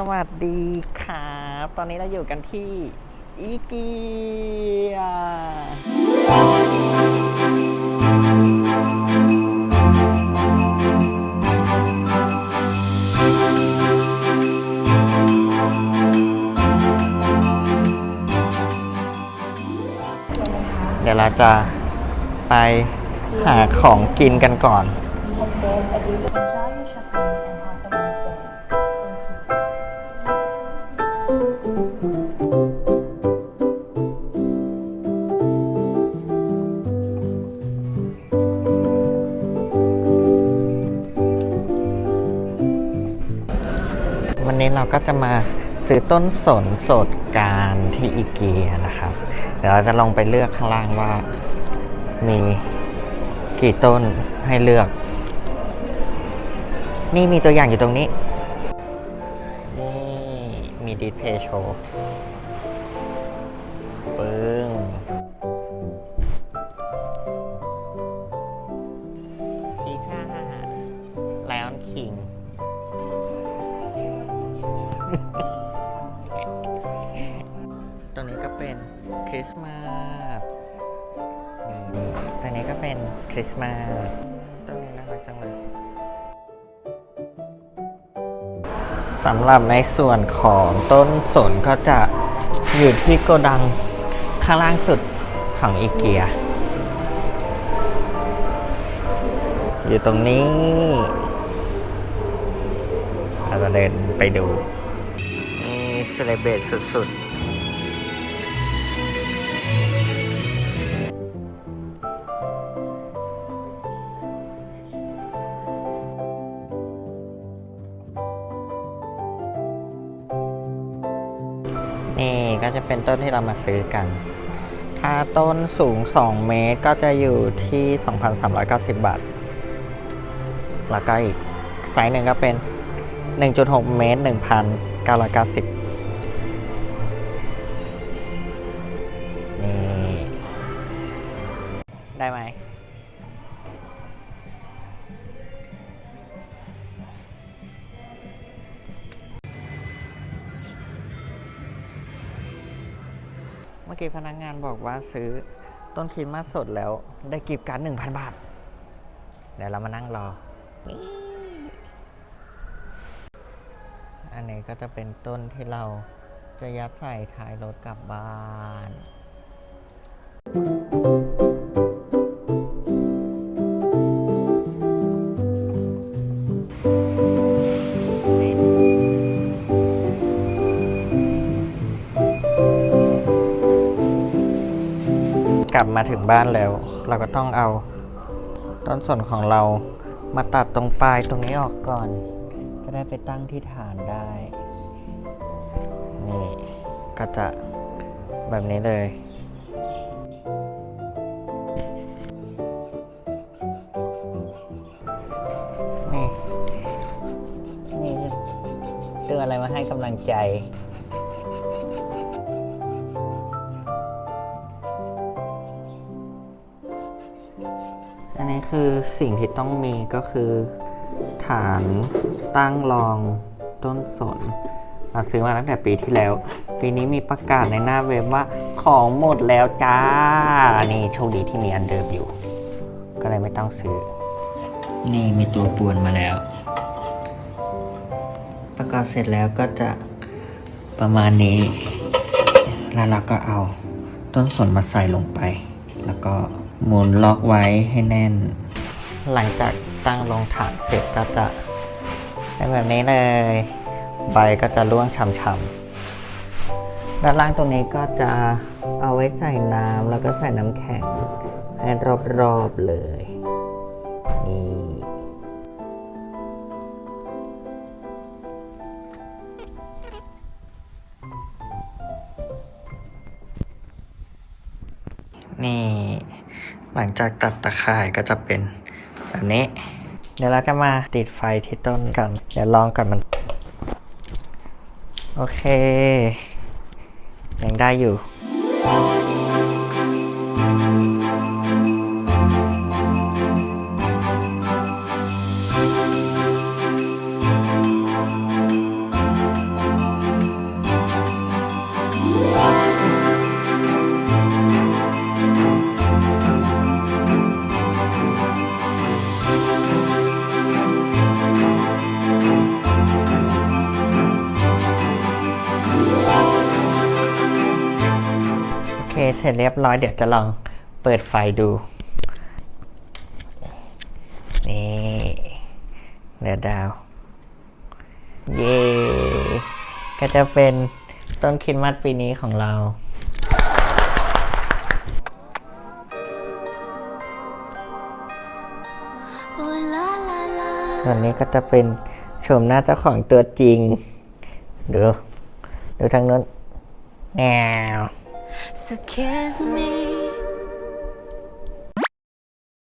สวัสดีครับ ตอนนี้เราอยู่กันที่อีเกียเดี๋ยวเราจะไปหาของกินกันก่อน We hope that you will enjoy your shopping วันนี้เราก็จะมาซื้อต้นสนสดการที่อีเกียนะครับ เดี๋ยวเราจะลองไปเลือกข้างล่างว่า มีกี่ต้นให้เลือก นี่มีตัวอย่างอยู่ตรงนี้ นี่มีดิสเพย์โชว์ ตรงนี้ก็เป็นคริสต์มาสนี่ตรงนี้ก็เป็นคริสต์มาสตรงนี้น่ารักจังเลยสำหรับในส่วนของต้นสนก็จะอยู่ที่โกดังข้างล่างสุดของอีเกีย อยู่ตรงนี้เราจะเดินไปดูนี่เซเลเบตสุดๆ นี่ก็จะเป็นต้นที่เรามาซื้อกัน ถ้าต้นสูง 2 เมตรก็จะอยู่ที่ 2,390 บาท แล้วก็อีกไซส์หนึ่งก็เป็น 1.6 เมตร 1,990นี่ได้ไหม มื่อกี้พนักงานบอกว่าซื้อต้นคริสต์มาสสดแล้ว ได้กิฟต์การ์ด1,000 บาท เดี๋ยวเรามานั่งรอ นี่ อันนี้ก็จะเป็นต้นที่เราจะยัดใส่ท้ายรถกลับบ้าน กลับมาถึงบ้านแล้ว เราก็ต้องเอา ต้นสนของเรามาตัดตรงปลายตรงนี้ออกก่อน จะได้ไปตั้งที่ฐานได้ นี่ก็จะแบบนี้เลยนี่นี่ตัวอะไรมาให้กำลังใจ นนี้คือสิ่งที่ต้องมีก็คือ ฐานตั้งรองต้นสนเราซื้อมาตั้งแต่ปีที่แล้ว ปีนี้มีประกาศในหน้าเว็บว่าของหมดแล้วจ้า นี่โชคดีที่มีอันเดิมอยู่ ก็เลยไม่ต้องซื้อ นี่มีตัวปวนมาแล้ว ประกอบเสร็จแล้วก็จะประมาณนี้ แล้วเราก็เอาต้นสนมาใส่ลงไป แล้วก็ หมุนล็อกไว้ให้แน่น หลังจากตั้งลงฐานเสร็จก็จะเป็นแบบนี้เลย ใบก็จะร่วงช่ำๆ ด้านล่างตรงนี้ก็จะเอาไว้ใส่น้ำแล้วก็ใส่น้ำแข็งให้รอบๆเลย หลังจากตัดตะข่ายก็จะเป็นแบบนี้ เดี๋ยวเราจะมาติดไฟที่ต้นกันเดี๋ยวลองก่อนมัน โอเค ยังได้อยู่ ร็จเรียบร้อยเดี๋ยวจะลองเปิดไฟดู นี่เดือดาว เย้ก็จะเป็นต้นคิดมัดปีนี้ของเราส่วนนี้ก็จะเป็นชมหน้าเจ้าของตัวจริง ดู ดูทางนู้นแงว So kiss me